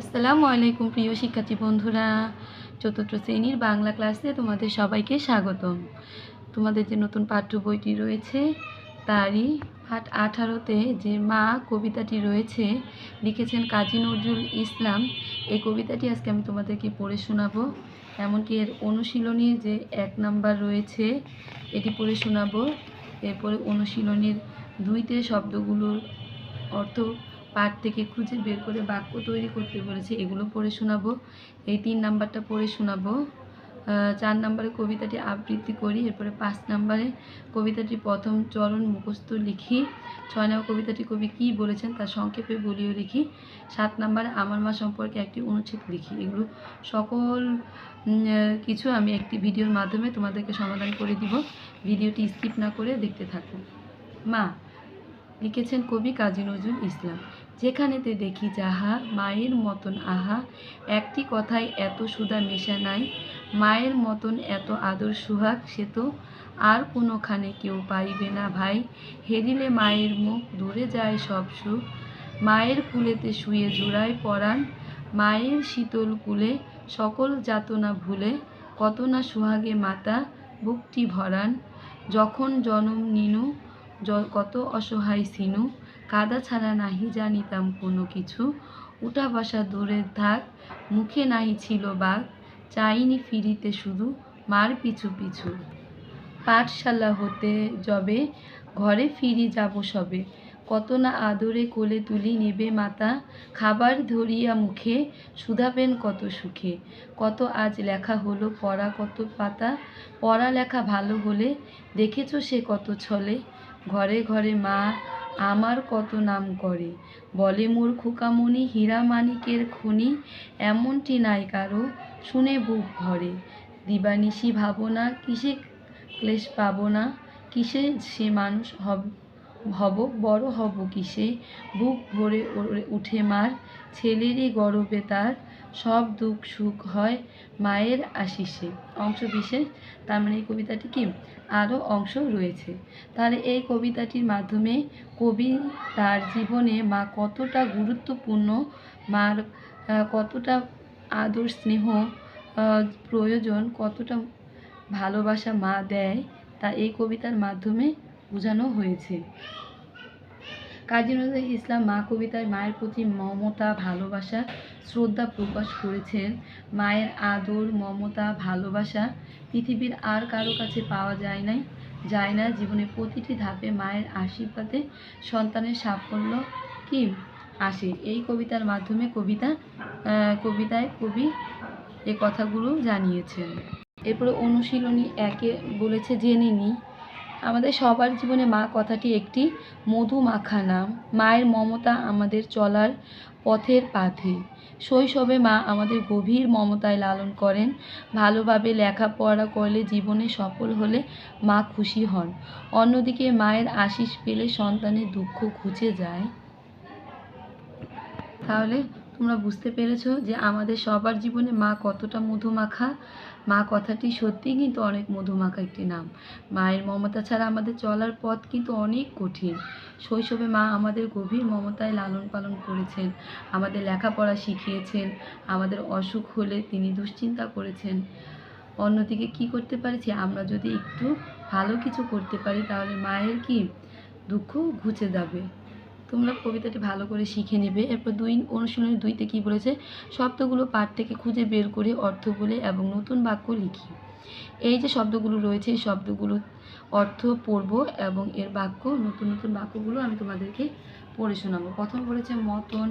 আসসালামু আলাইকুম, প্রিয় শিক্ষার্থী বন্ধুরা। চতুর্থ শ্রেণির বাংলা ক্লাসে তোমাদের সবাইকে স্বাগতম। তোমাদের যে নতুন পাঠ্য বইটি রয়েছে, তারই পাঠ আঠারোতে যে মা কবিতাটি রয়েছে, লিখেছেন কাজী নজরুল ইসলাম। এই কবিতাটি আজকে আমি তোমাদেরকে পড়ে শোনাবো। এমনকি এর অনুশীলনীর যে এক নাম্বার রয়েছে, এটি পড়ে শোনাবো। এরপরে অনুশীলনীর দুইতে শব্দগুলোর অর্থ পাঠ থেকে খুঁজে বের করে বাক্য তৈরি করতে বলেছে। এগুলো পড়ে শোনাবো। এই তিন নাম্বারটা পড়ে শোনাবো। চার নাম্বারে কবিতাটি আবৃত্তি করি, এরপরে পাঁচ নাম্বারে কবিতাটি প্রথম চরণ মুখস্থ লিখি। ছয় নম্বর কবিতাটি কবি কী বলেছেন তার সংক্ষেপে বলিও লিখি। সাত নাম্বারে আমার মা সম্পর্কে একটি অনুচ্ছেদ লিখি। এগুলো সকল কিছু আমি একটি ভিডিওর মাধ্যমে তোমাদেরকে সমাধান করে দিব। ভিডিওটি স্কিপ না করে দেখতে থাকো। মা, লিখেছেন কবি কাজী নজরুল ইসলাম। যেখানেতে দেখি যাহা মায়ের মতন আহা, একটি কথায় এত সুধা মেশা নাই। মায়ের মতন এত আদর সুহাগ সে তো আর কোনোখানে কেউ পাইবে না ভাই। হেরিলে মায়ের মুখ দূরে যায় সব সুখ। মায়ের কুলেতে শুয়ে জোড়ায় পরাণ। মায়ের শীতল কুলে সকল যাতনা ভুলে। কত না সুহাগে মাতা, বুকটি ভরান যখন জনম নিনু কত অসহায় সিনু। কাদা ছাড়া নাহি জানিতাম কোনো কিছু। উঠা বসা দূরে থাক মুখে নাহি ছিল বাঘ, চাইনি ফিরিতে শুধু মার পিছু পিছু। পাঠশালা হতে যবে, ঘরে ফিরি যাব সবে। কত না আদরে কোলে তুলি নেবে মাতা, খাবার ধরিয়া মুখে শুধাবেন কত সুখে। কত আজ লেখা হলো, পড়া কত পাতা পড়া লেখা ভালো হলে, দেখেছ সে কত ছলে। ঘরে ঘরে মা আমার কত নাম করে? বলে মোর খোকামণি, হীরা মানিকের খনি, এমনটি নাই কারও। শুনে বুক ভরে, দিবানিশি ভাবনা, কিসে ক্লেশ পাবো না? কিসে সে মানুষ হব? হব, বড় হব কিসে বুক ভরে উঠে মার, ছেলেরই গর্বে তার, সব দুঃখ সুখ হয় মায়ের আশিসে। অংশ বিশেষ, তার মানে এই কবিতাটি কি? আরও অংশ রয়েছে। তাহলে এই কবিতাটির মাধ্যমে কবি তার জীবনে মা কতটা গুরুত্বপূর্ণ, মার কতটা আদর স্নেহ প্রয়োজন, কতটা ভালোবাসা মা দেয়, তা এই কবিতার মাধ্যমে বোঝানো হয়েছে। কাজী নজরুল ইসলাম মা কবিতায় মায়ের প্রতি মমতা, ভালোবাসা, শ্রদ্ধা প্রকাশ করেছেন। মায়ের আদর, মমতা, ভালোবাসা পৃথিবীর আর কারও কাছে পাওয়া যায় নাই, যায় না। জীবনের প্রতিটি ধাপে মায়ের আশীর্বাদে সন্তানের সাফল্য কি আসে? এই কবিতার মাধ্যমে কবিতা কবিতায় কবি এ কথাগুলো জানিয়েছেন। এরপরে অনুশীলনী একে বলেছে, জেনে নিই আমাদের সবার জীবনে মা কথাটি একটি মধু মাখা নাম। মায়ের মমতা আমাদের চলার পথের পাথে। শৈশবে মা আমাদের গভীর মমতায় লালন করেন। ভালোভাবে লেখাপড়া করলে জীবনে সফল হলে মা খুশি হন। অন্যদিকে মায়ের আশিস পেলে সন্তানের দুঃখ ঘুচে যায়। তাহলে তোমরা বুঝতে পেরেছ যে আমাদের সবার জীবনে মা কতটা মধুমাখা। মা কথাটি সত্যিই কিন্তু অনেক মধুমাখা একটি নাম। মায়ের মমতা ছাড়া আমাদের চলার পথ কিন্তু অনেক কঠিন। শৈশবে মা আমাদের গভীর মমতায় লালন পালন করেছেন, আমাদের লেখাপড়া শিখিয়েছেন, আমাদের অসুখ হলে তিনি দুশ্চিন্তা করেছেন। অন্যদিকে কি করতে পারছি? আমরা যদি একটু ভালো কিছু করতে পারি তাহলে মায়ের কি দুঃখ ঘুচে যাবে। তোমরা কবিতাটি ভালো করে শিখে নেবে। এরপর দুই অনুশীলনী দুইতে কি বলেছে? শব্দগুলো পাঠ থেকে খুঁজে বের করে অর্থ বলে এবং নতুন বাক্য লিখি। এই যে শব্দগুলো রয়েছে, এই শব্দগুলো অর্থ পড়ব এবং এর বাক্য, নতুন নতুন বাক্যগুলো আমি তোমাদেরকে পড়ে শোনাবো। প্রথম বলেছে, মতন,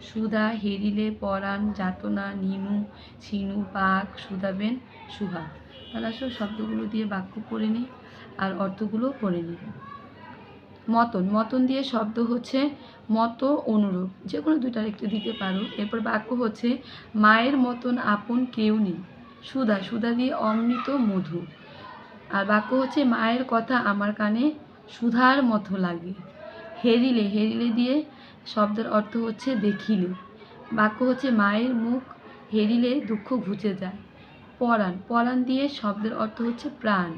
সুধা, হেরিলে, পরাণ, যাতনা, নিনু, ছিনু পাক সুধাবেন, সুহা। তাহলে আসলে শব্দগুলো দিয়ে বাক্য পড়ে নিই আর অর্থগুলোও পড়ে নিই। মতন মতন দিয়ে শব্দ হচ্ছে মত অনুরূপ। যে কোনো দুইটার একটু দিতে পারো। এরপর বাক্য হচ্ছে, মায়ের মতন আপন কেউ নেই। সুধা সুধা দিয়ে অমৃত মধু। আর বাক্য হচ্ছে, মায়ের কথা আমার কানে সুধার মতো লাগে। হেরিলে হেরিলে দিয়ে শব্দের অর্থ হচ্ছে, দেখিলে। বাক্য হচ্ছে, মায়ের মুখ হেরিলে দুঃখ ঘুচে যায়। পরাণ পরাণ দিয়ে শব্দের অর্থ হচ্ছে, প্রাণ।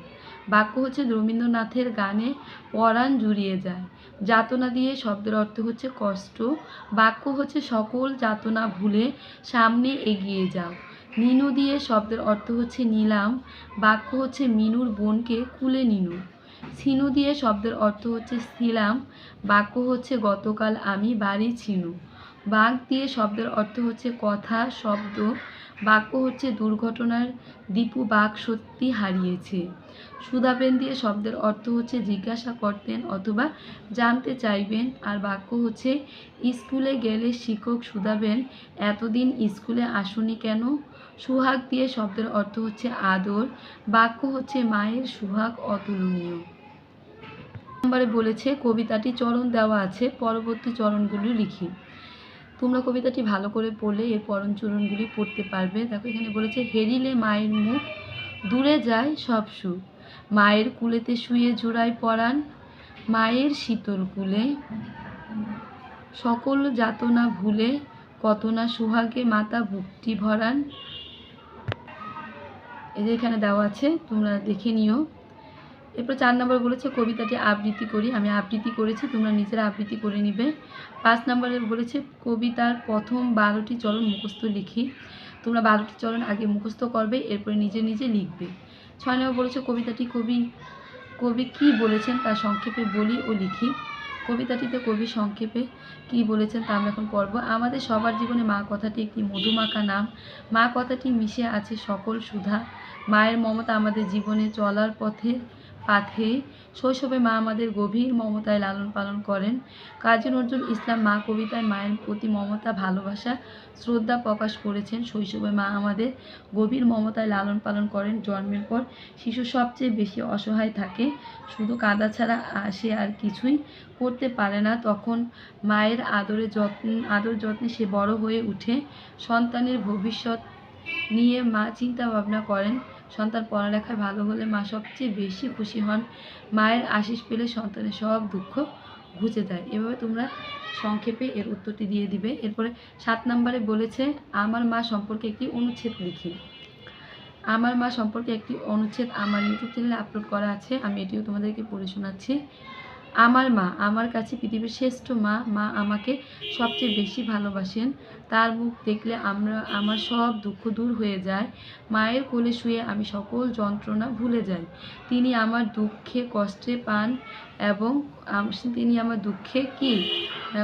বাক্য হচ্ছে রবীন্দ্রনাথের গানে পরাণ জুড়িয়ে যায়। যাতনা দিয়ে শব্দের অর্থ হচ্ছে কষ্ট। বাক্য হচ্ছে সকল যাতনা ভুলে সামনে এগিয়ে যাও। নিনু দিয়ে শব্দের অর্থ হচ্ছে নিলাম। বাক্য হচ্ছে মিনুর বোনকে কুলে নিনু। ছিনু দিয়ে শব্দের অর্থ হচ্ছে ছিলাম। বাক্য হচ্ছে গতকাল আমি বাড়ি ছিনু। বাঘ দিয়ে শব্দের অর্থ হচ্ছে কথা, শব্দ। বাক্য হচ্ছে, দুর্ঘটনার দীপু বাঘ সত্যি হারিয়েছে। সুধাবেন দিয়ে শব্দের অর্থ হচ্ছে, জিজ্ঞাসা করতেন অথবা জানতে চাইবেন। আর বাক্য হচ্ছে, স্কুলে গেলে শিক্ষক সুধাবেন, এতদিন স্কুলে আসুনি কেন? সুহাগ দিয়ে শব্দের অর্থ হচ্ছে, আদর। বাক্য হচ্ছে, মায়ের সুহাগ অতুলনীয়। নম্বরে বলেছে, কবিতাটি চরণ দেওয়া আছে, পরবর্তী চরণগুলি লিখি। কবিতাটি ভালো করে পড়লে এর পরণ চরণগুলি পড়তে পারবে। দেখো, এখানে বলেছে, হেরিলে মায়ের মুখ, দূরে যায় সব সুখ। মায়ের কুলেতে শুয়ে জোড়ায় পরাণ, মায়ের শীতল কুলে। সকল যাতনা ভুলে, কত না সুহাগে মাতা ভক্তি ভরান এই যে এখানে দেওয়া আছে, তোমরা দেখে নিও। এরপর চার নম্বর বলেছে, কবিতাটি আবৃত্তি করি। আমি আবৃত্তি করেছি, তোমরা নিজেরা আবৃত্তি করে নিবে। পাঁচ নম্বরে বলেছে, কবিতার প্রথম বারোটি চরণ মুখস্থ লিখি। তোমরা বারোটি চরণ আগে মুখস্থ করবে, এরপরে নিজে নিজে লিখবে। ছয় নম্বর বলেছে, কবিতাটি কবি কবি কি বলেছেন তা সংক্ষেপে বলি ও লিখি। কবিতাটিতে কবি সংক্ষেপে কি বলেছেন তা আমরা এখন পড়ব। আমাদের সবার জীবনে মা কথাটি একটি মধুমাখা নাম। মা কথাটি মিশে আছে সকল সুধা। মায়ের মমতা আমাদের জীবনে চলার পথে পাথে শৈশবে মা আমাদের গভীর মমতায় লালন পালন করেন। কাজী নজরুল ইসলাম মা কবিতায় মায়ের প্রতি মমতা, ভালোবাসা, শ্রদ্ধা প্রকাশ করেছেন। শৈশবে মা আমাদের গভীর মমতায় লালন পালন করেন। জন্মের পর শিশু সবচেয়ে বেশি অসহায় থাকে। শুধু কাঁদা ছাড়া আ- সে আর কিছুই করতে পারে না। তখন মায়ের আদরে যত্ন, আদর যত্নে সে বড় হয়ে উঠে। সন্তানের ভবিষ্যৎ নিয়ে মা চিন্তা ভাবনা করেন। সন্তান পড়ালেখায় ভালো হলে মা সবচেয়ে বেশি খুশি হন। মায়ের আশিস পেলে সন্তানের সব দুঃখ ঘুচে যায়। এভাবে তোমরা সংক্ষেপে এর উত্তরটি দিয়ে দিবে। এরপরে সাত নম্বরে বলেছে, আমার মা সম্পর্কে একটি অনুচ্ছেদ লিখি। আমার মা সম্পর্কে একটি অনুচ্ছেদ আমার ইউটিউব চ্যানেলে আপলোড করা আছে। আমি এটিও তোমাদেরকে পড়ে শোনাচ্ছি। আমার মা, আমার কাছে পৃথিবীর শ্রেষ্ঠ মা মা আমাকে সবচেয়ে বেশি ভালোবাসেন। তার মুখ দেখলে আমরা, আমার সব দুঃখ দূর হয়ে যায়। মায়ের কোলে শুয়ে আমি সকল যন্ত্রণা ভুলে যাই। তিনি আমার দুঃখে কষ্টে পান এবং তিনি আমার দুঃখে কি?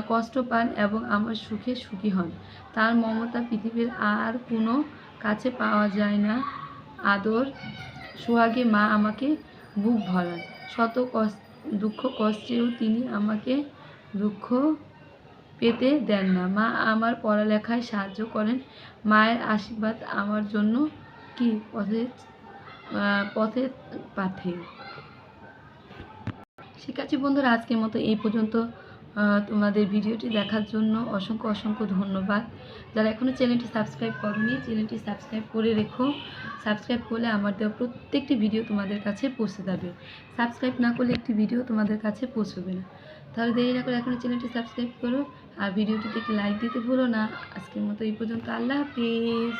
কষ্ট পান এবং আমার সুখে সুখী হন। তার মমতা পৃথিবীর আর কোনো কাছে পাওয়া যায় না। আদর, সোহাগে মা আমাকে বুক ভরান। শত কষ্ট দুঃখ কষ্টেও তিনি আমাকে দুঃখ পেতে দেন না। মা আমার পড়ালেখায় সাহায্য করেন। মায়ের আশীর্বাদ আমার জন্য কি পথে পথে পাথে আছে বন্ধুরা, আজকের মতো এই পর্যন্ত। তোমাদের ভিডিওটি দেখার জন্য অসংখ্য অসংখ্য ধন্যবাদ। যারা এখনও চ্যানেলটি সাবস্ক্রাইব করনি, চ্যানেলটি সাবস্ক্রাইব করে রেখো। সাবস্ক্রাইব করলে আমার দেওয়া প্রত্যেকটি ভিডিও তোমাদের কাছে পৌঁছে যাবে। সাবস্ক্রাইব না করলে একটি ভিডিও তোমাদের কাছে পৌঁছবে না। তাহলে দেরি না করে এখনও চ্যানেলটি সাবস্ক্রাইব করো। আর ভিডিওটিতে একটি লাইক দিতে ভুলো না। আজকের মতো এই পর্যন্ত। আল্লাহ হাফিজ।